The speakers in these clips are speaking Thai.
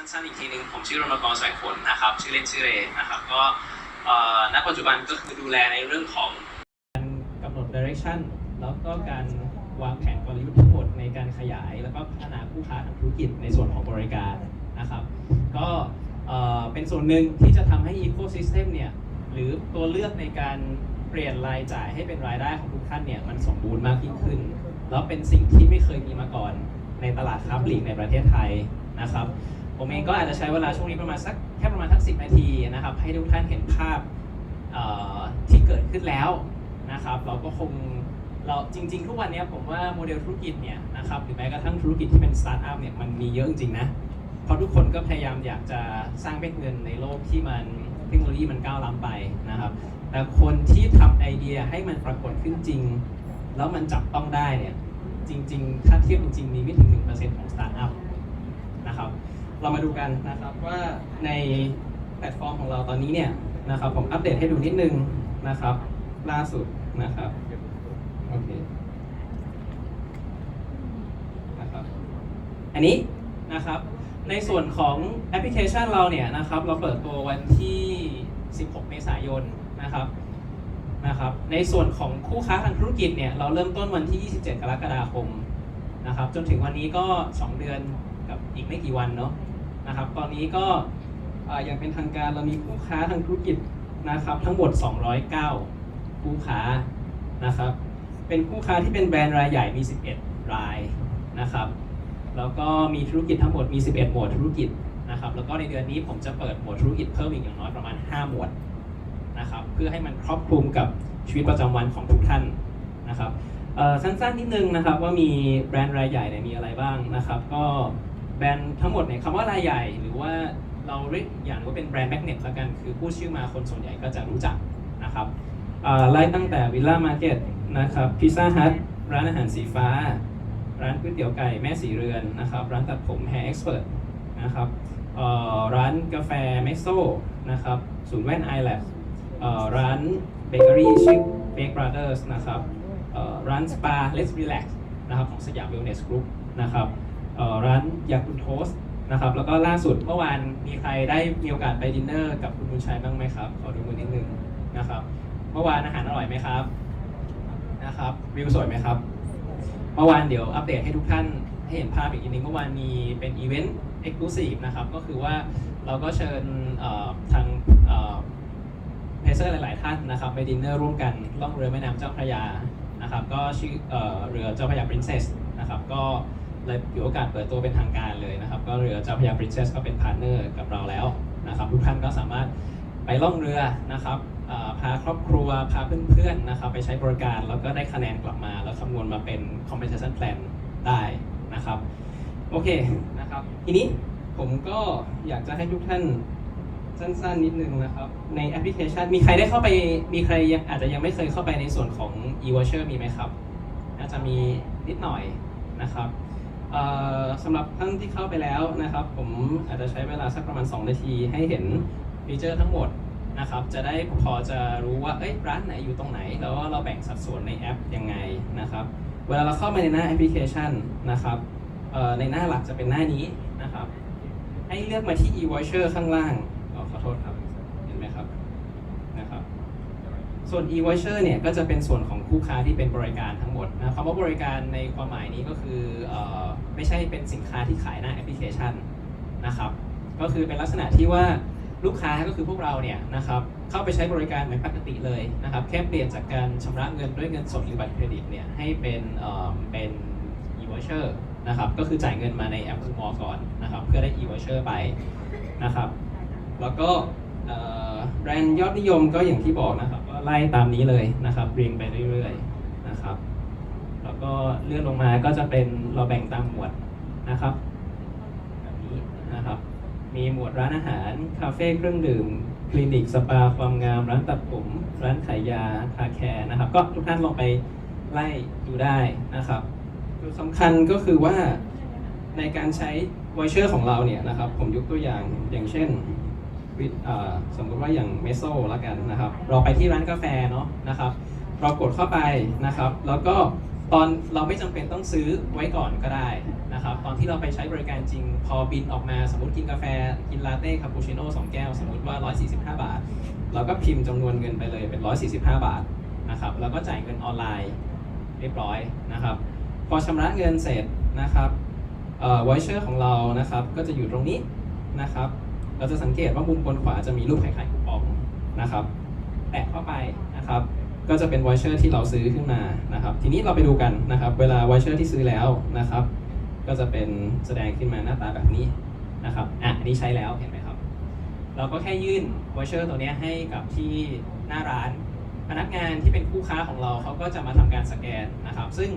สั้นๆอีกทีหนึงผมชื่อรณกรสายขนนะครับชื่อเล่นชื่อเรนะครับก็ณปัจจุบันก็คือดูแลในเรื่องของการกำหนด direction แล้วก็การวางแผนกลยุทธ์ทั้งหมดในการขยาย แล้วก็พัฒนาคู่ค้าทางธุรกิจในส่วนของบริการนะครับก็เป็นส่วนหนึ่งที่จะทำให้ ecosystem เนี่ยหรือตัวเลือกในการเปลี่ยนรายจ่ายให้เป็นรายได้ของทุกท่านเนี่ยมันสมบูรณ์มากยิ่งขึ้น แล้วเป็นสิ่งที่ไม่เคยมีมาก่อนในตลาดค้าปลีกในประเทศไทยนะครับ ผมเองก็อาจจะใช้เวลาช่วงนี้ประมาณสักแค่ประมาณสักสินาทีนะครับ ให้ทุกท่านเห็นภาพที่เกิดขึ้นแล้วนะครับ เราก็คงเราจริง ๆ ทุกวันนี้ผมว่าโมเดลธุรกิจเนี่ยนะครับหรือแม้กระทั่งธุรกิจที่เป็นสตาร์ทอัพเนี่ยมันมีเยอะจริงๆนะเพราะทุกคนก็พยายามอยากจะสร้างเป็นเงินในโลกที่มันเทคโนโลยีมันก้าวล้ำไปนะครับ แต่คนที่ทำไอเดียให้มันปรากฏขึ้นจริง แล้วมันจับต้องได้เนี่ยจริง ๆ ถ้าเทียบจริงๆมีไม่ถึง1%ของสตาร์ทอัพ เรามาดูกันนะครับว่าในแพลตฟอร์มของเราตอนนี้เนี่ยนะครับผมอัปเดตให้ดูนิดนึงนะครับ ล่าสุดนะครับโอเคนะครับอันนี้นะครับในส่วนของแอปพลิเคชันเราเนี่ยนะครับเราเปิดตัววันที่ 16 เมษายนนะครับนะครับในส่วนของคู่ค้าทางธุรกิจเนี่ยเราเริ่มต้นวันที่ 27 กรกฎาคมนะครับจนถึงวันนี้ก็ 2 เดือนกับอีกไม่กี่วันเนาะ นะครับ ตอนนี้ก็อย่างเป็นทางการเรามีคู่ค้าทางธุรกิจนะครับ ทั้งหมด 209 คู่ค้านะครับ เป็นคู่ค้าที่เป็นแบรนด์รายใหญ่มี 11 รายนะครับ แล้วก็มีธุรกิจทั้งหมดมี 11 หมวดธุรกิจนะครับ แล้วก็ในเดือนนี้ผมจะเปิดหมวดธุรกิจเพิ่มอีกอย่างน้อยประมาณ 5 หมวดนะครับ เพื่อให้มันครอบคลุมกับชีวิตประจำวันของทุกท่านนะครับสั้นๆนิดนึงนะครับว่ามีแบรนด์รายใหญ่เนี่ยมีอะไรบ้างนะครับ ก็ แบรนด์ทั้งหมดเนี่ยคำว่ารายใหญ่ หรือว่าเราเรียกอย่างว่าเป็นแบรนด์แมกเนตละกัน คือพูดชื่อมาคนส่วนใหญ่ก็จะรู้จักนะครับไล่ตั้งแต่วิลล่ามาร์เก็ตนะครับพิซซ่าฮัทร้านอาหารสีฟ้า ร้านก๋วยเตี๋ยวไก่แม่สีเรือนนะครับร้านตัดผม Hair Expert นะครับร้านกาแฟ m e x o นะครับศูนย์แว่น i l a b เอ่อร้านเบเกอรี่ชื่อ Bake Brothers นะครับร้านสปา Let's Relax นะครับของสยาม Wellness Group นะครับ ร้านยาคุณโทสนะครับแล้วก็ล่าสุดเมื่อวานมีใครได้มีโอกาสไปดินเนอร์กับคุณบุญชัยบ้างไหมครับขอดูมือนิดนึงนะครับเมื่อวานอาหารอร่อยไหมครับนะครับวิวสวยไหมครับ เมื่อวานเดี๋ยวอัปเดตให้ทุกท่านให้เห็นภาพอีกทีนึงเมื่อวานมีเป็นอีเวนต์เอ็กซ์คลูซีฟนะครับก็คือว่าเราก็เชิญทางเพเซอร์หลาย ๆ ท่านนะครับไปดินเนอร์ร่วมกันล่องเรือแม่น้ำเจ้าพระยานะครับก็ชื่อเรือเจ้าพระยา Princess นะครับก็ เลยถือโอกาสเปิดตัวเป็นทางการเลยนะครับ ก็เรือเจ้าพระยา Princess ก็เป็นพาร์ทเนอร์กับเราแล้วนะครับ ทุกท่านก็สามารถไปล่องเรือนะครับพาครอบครัวพาเพื่อนๆนะครับ ไปใช้บริการแล้วก็ได้คะแนนกลับมา แล้วคำนวณมาเป็น compensation plan ได้นะครับ โอเคนะครับ ทีนี้ผมก็อยากจะให้ทุกท่านสั้นๆนิดนึงนะครับ ในแอปพลิเคชันมีใครได้เข้าไปมีใครยังอาจจะยังไม่เคยเข้าไปในส่วนของ e-voucher มีไหมครับ น่าจะมีนิดหน่อยนะครับ สำหรับท่านที่เข้าไปแล้วนะครับ ผมอาจจะใช้เวลาสักประมาณ 2 นาทีให้เห็นฟีเจอร์ทั้งหมดนะครับจะได้พอจะรู้ว่าเอ้ยร้านไหนอยู่ตรงไหน แล้วว่าเราแบ่งสัดส่วนในแอปยังไงนะครับ เวลาเราเข้ามาในหน้าแอปพลิเคชันนะครับในหน้าหลักจะเป็นหน้านี้นะครับ ให้เลือกมาที่ e-voucher ข้างล่างขอโทษครับ เห็นไหมครับนะครับ ส่วน e-voucher เนี่ยก็จะเป็นส่วนของคู่ค้าที่เป็นบริการทั้งหมดนะคำว่าบริการในความหมายนี้ก็คือออไม่ใช่เป็นสินค้าที่ขายหน้าแอปพลิเคชันนะครับก็คือเป็นลักษณะที่ว่าลูกค้าก็คือพวกเราเนี่ยนะครับเข้าไปใช้บริการเหมือนปกติเลยนะครับแค่เปลี่ยนจากการชำระเงินด้วยเงินสดหรือบัตรเครดิตเนี่ยให้เป็นเอ่อเป็น e-voucher นะครับก็คือจ่ายเงินมาในแอปคูมอก่อนนะครับเพื่อได้ e-voucher ไปนะครับแล้วก็แบรนด์ยอดนิยมก็อย่างที่บอกนะครับ ไล่ตามนี้เลยนะครับเรียงไปเรื่อยๆนะครับ แล้วก็เลื่อนลงมาก็จะเป็นเราแบ่งตามหมวดนะครับแบบนี้นะครับ มีหมวดร้านอาหารคาเฟ่เครื่องดื่มคลินิกสปาความงามร้านตัดผม ร้านขายยาคาแคร์นะครับ ก็ทุกท่านลองไปไล่ดูได้นะครับจุดสำคัญก็คือว่าในการใช้วอเชอร์ของเราเนี่ยนะครับ ผมยกตัวอย่างอย่างเช่น สมมติว่าอย่างเมโซละกันนะครับ เราไปที่ร้านกาแฟเนาะนะครับ เรากดเข้าไปนะครับ แล้วก็ตอนเราไม่จำเป็นต้องซื้อไว้ก่อนก็ได้นะครับ ตอนที่เราไปใช้บริการจริง พอบินออกมาสมมติกินกาแฟ กินลาเต้คาปูชิโน่สองแก้ว สมมติว่า 145 บาท เราก็พิมพ์จำนวนเงินไปเลยเป็น 145 บาทนะครับ แล้วก็จ่ายเงินออนไลน์เรียบร้อยนะครับ พอชำระเงินเสร็จนะครับเอ่อวอยเชอร์ของเรานะครับ ก็จะอยู่ตรงนี้นะครับ เราจะสังเกตว่ามุมบนขวาจะมีรูปคล้ายๆคูปองนะครับ แตะเข้าไปนะครับ ก็จะเป็นวอยเชอร์ที่เราซื้อขึ้นมานะครับ ทีนี้เราไปดูกันนะครับ เวลาวอยเชอร์ที่ซื้อแล้วนะครับ ก็จะเป็นแสดงขึ้นมาหน้าตาแบบนี้นะครับ อะ อันนี้ใช้แล้วเห็นไหมครับ เราก็แค่ยื่นวอยเชอร์ตัวนี้ให้กับที่หน้าร้าน พนักงานที่เป็นคู่ค้าของเราเขาก็จะมาทำการสแกนนะครับ ซึ่ง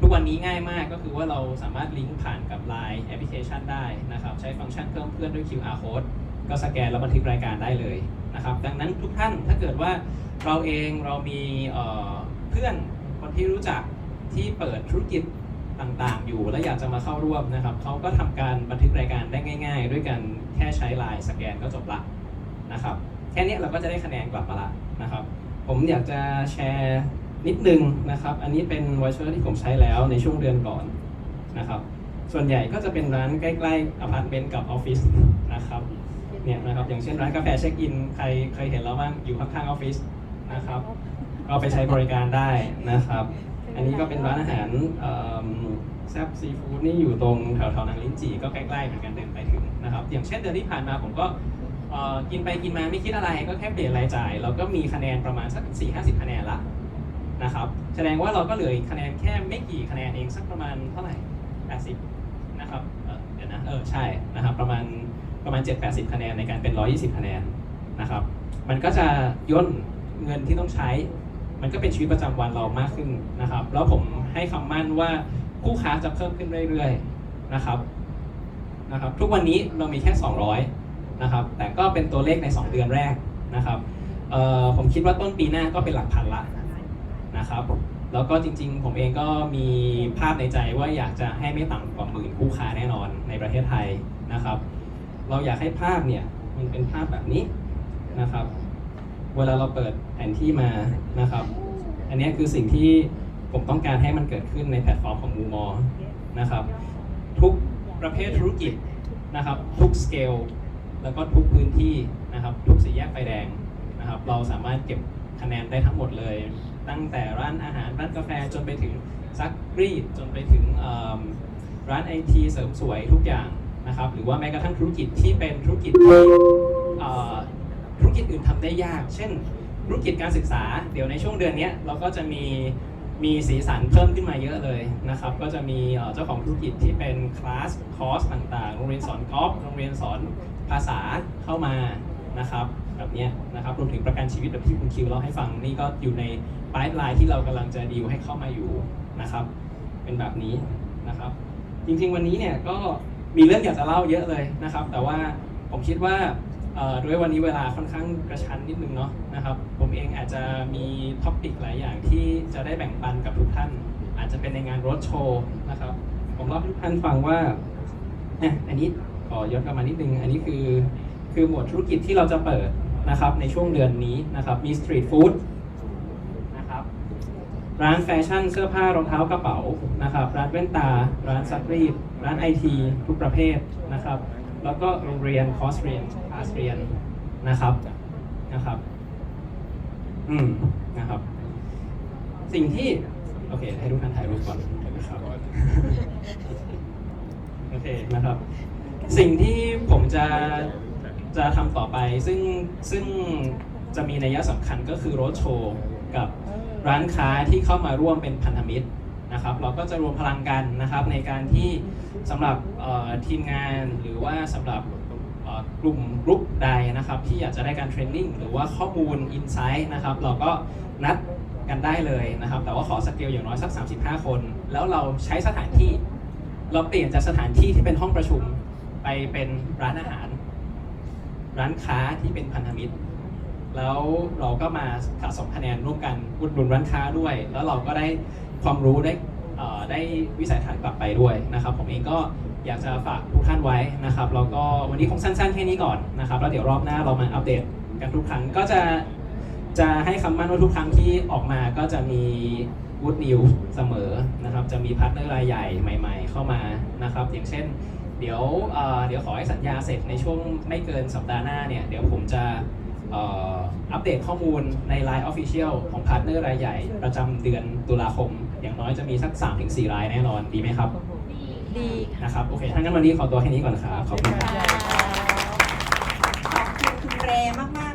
ทุกวันนี้ง่ายมากก็คือว่าเราสามารถลิงก์ผ่านกับ Line แอปพลิเคชันได้นะครับ ใช้ฟังก์ชันเพิ่มเพื่อนด้วย QR code ก็สแกนแล้วบันทึกรายการได้เลยนะครับ ดังนั้นทุกท่านถ้าเกิดว่าเราเองเรามีเพื่อนคนที่รู้จักที่เปิดธุรกิจต่างๆ อยู่ และอยากจะมาเข้าร่วมนะครับเขาก็ทำการบันทึกรายการได้ง่าย ๆ ด้วยกันแค่ใช้ Line สแกนก็จบละนะครับแค่นี้เราก็จะได้คะแนนกลับมาละนะครับ ผมอยากจะแชร์ นิดนึงนะครับ อันนี้เป็นวอชเชอร์ที่ผมใช้แล้วในช่วงเดือนก่อนนะครับ ส่วนใหญ่ก็จะเป็นร้านใกล้ๆอพาร์ตเมนต์กับออฟฟิศนะครับเนี่ยนะครับอย่างเช่นร้านกาแฟเช็คอินใครเคยเห็นแล้วบ้างอยู่ข้างๆออฟฟิศนะครับก็ไปใช้บริการได้นะครับ อันนี้ก็เป็นร้านอาหารแซ่บซีฟู้ดนี่อยู่ตรงแถวๆนางลิ้นจี่ก็ใกล้ๆเหมือนกันเดินไปถึงนะครับ อย่างเช่นเดือนที่ผ่านมาผมก็กินไปกินมาไม่คิดอะไรก็แค่เปลี่ยนรายจ่าย เราก็มีคะแนนประมาณสัก4 50 คะแนนละ นะครับแสดงว่าเราก็เหลือคะแนนแค่ไม่กี่คะแนนเองสักประมาณเท่าไหร่ 80 นะครับเเดี๋ยวนะเออใช่นะครับประมาณประมาณ 7-80 คะแนนในการเป็น 120 คะแนนนะครับมันก็จะย่นเงินที่ต้องใช้ มันก็เป็นชีวิตประจำวันเรามากขึ้นนะครับ แล้วผมให้คำมั่นว่าคู่ค้าจะเพิ่มขึ้นเรื่อยๆนะครับนะครับ ทุกวันนี้เรามีแค่ 200 นะครับ แต่ก็เป็นตัวเลขใน 2 เดือนแรกนะครับผมคิดว่าต้นปีหน้าก็เป็นหลักพันละ นะครับ แล้วก็จริงๆ ผมเองก็มีภาพในใจว่าอยากจะให้ไม่ต่ำกว่าหมื่นคู่ค้าแน่นอนในประเทศไทยนะครับ เราอยากให้ภาพเนี่ยมันเป็นภาพแบบนี้นะครับ เวลาเราเปิดแผนที่มานะครับ อันนี้คือสิ่งที่ผมต้องการให้มันเกิดขึ้นในแพลตฟอร์มของมูมอนะครับ ทุกประเภทธุรกิจนะครับ ทุกสเกลแล้วก็ทุกพื้นที่นะครับ ทุกสี่แยกไฟแดงนะครับ เราสามารถเก็บคะแนนได้ทั้งหมดเลย ตั้งแต่ร้านอาหารร้านกาแฟจนไปถึงซักรีดจนไปถึงร้านไอทีเสริมสวยทุกอย่างนะครับหรือว่าแม้กระทั่งธุรกิจที่เป็นธุรกิจที่ธุรกิจอื่นทำได้ยาก เช่น ธุรกิจการศึกษา เดี๋ยวในช่วงเดือนนี้เราก็จะมีมีสีสันเพิ่มขึ้นมาเยอะเลยนะครับ ก็จะมีเจ้าของธุรกิจที่เป็นคลาสคอร์สต่างๆ โรงเรียนสอนกอล์ฟ โรงเรียนสอนภาษาเข้ามานะครับ แบบนี้นะครับรวมถึงประกันชีวิตแบบที่คุณคิวเล่าให้ฟังนี่ก็อยู่ในปลายไลน์ที่เรากำลังจะดีลให้เข้ามาอยู่นะครับ เป็นแบบนี้นะครับ จริงๆวันนี้เนี่ยก็มีเรื่องอยากจะเล่าเยอะเลยนะครับ แต่ว่าผมคิดว่าด้วยวันนี้เวลาค่อนข้างกระชั้นนิดนึงเนาะนะครับ ผมเองอาจจะมีท็อปิกหลายอย่างที่จะได้แบ่งปันกับทุกท่าน อาจจะเป็นในงานรถโชว์นะครับ ผมเล่าให้ทุกท่านฟังว่าเนี่ยอันนี้ขอย้อนกลับมานิดนึง อันนี้คือคือหมวดธุรกิจที่เราจะเปิด นะครับในช่วงเดือนนี้นะครับมีสตรีทฟู้ดนะครับร้านแฟชั่นเสื้อผ้ารองเท้ากระเป๋านะครับร้านแว่นตา ร้านซักรีดร้านไอทีทุกประเภทนะครับแล้วก็โรงเรียนคอร์สเรียนคลาสเรียนนะครับนะครับอืมนะครับสิ่งที่โอเค ให้ทุกท่านถ่ายรูปก่อนนะครับโอเคนะครับ สิ่งที่ผมจะ จะทำต่อไปซึ่งซึ่งจะมีนัยสำคัญก็คือรถโชว์กับร้านค้าที่เข้ามาร่วมเป็นพันธมิตรนะครับ เราก็จะรวมพลังกันนะครับในการที่สำหรับเอ่อทีมงานหรือว่าสำหรับเอ่อกลุ่มกรุ๊ปใดนะครับที่อยากจะได้การเทรนนิ่งหรือว่าข้อมูลอินไซต์นะครับเราก็นัดกันได้เลยนะครับ แต่ว่าขอสเกลอย่างน้อยสัก 35 คน แล้วเราใช้สถานที่ เราเปลี่ยนจากสถานที่ที่เป็นห้องประชุมไปเป็นร้านอาหาร ร้านค้าที่เป็นพันธมิตร แล้วเราก็มาสะสมคะแนนร่วมกันอุดหนุนร้านค้าด้วย แล้วเราก็ได้ความรู้ได้ได้วิสัยทัศน์กลับไปด้วยนะครับ ผมเองก็อยากจะฝากทุกท่านไว้นะครับแล้วก็วันนี้คงสั้นๆแค่นี้ก่อนนะครับแล้วเดี๋ยวรอบหน้าเรามาอัปเดตกันทุกครั้งก็จะจะให้คำมั่นว่าทุกครั้งที่ออกมาก็จะมี good news เสมอนะครับ จะมีพาร์ทเนอร์รายใหญ่ใหม่ ๆ เข้ามานะครับ อย่างเช่น เดี๋ยวเอ่อเดี๋ยวขอให้สัญญาเสร็จในช่วงไม่เกินสัปดาห์หน้าเนี่ย เดี๋ยวผมจะเอ่ออัปเดตข้อมูลใน Line Official ของพาร์ทเนอร์รายใหญ่ ประจำเดือนตุลาคม อย่างน้อยจะมีสัก 3-4 รายแน่นอนดีไหมครับ ดีค่ะนะครับ โอเคถ้างั้นวันนี้ขอตัวแค่นี้ก่อนครับ ขอบคุณครับขอบคุณคุณเรมากๆเลยนะคะ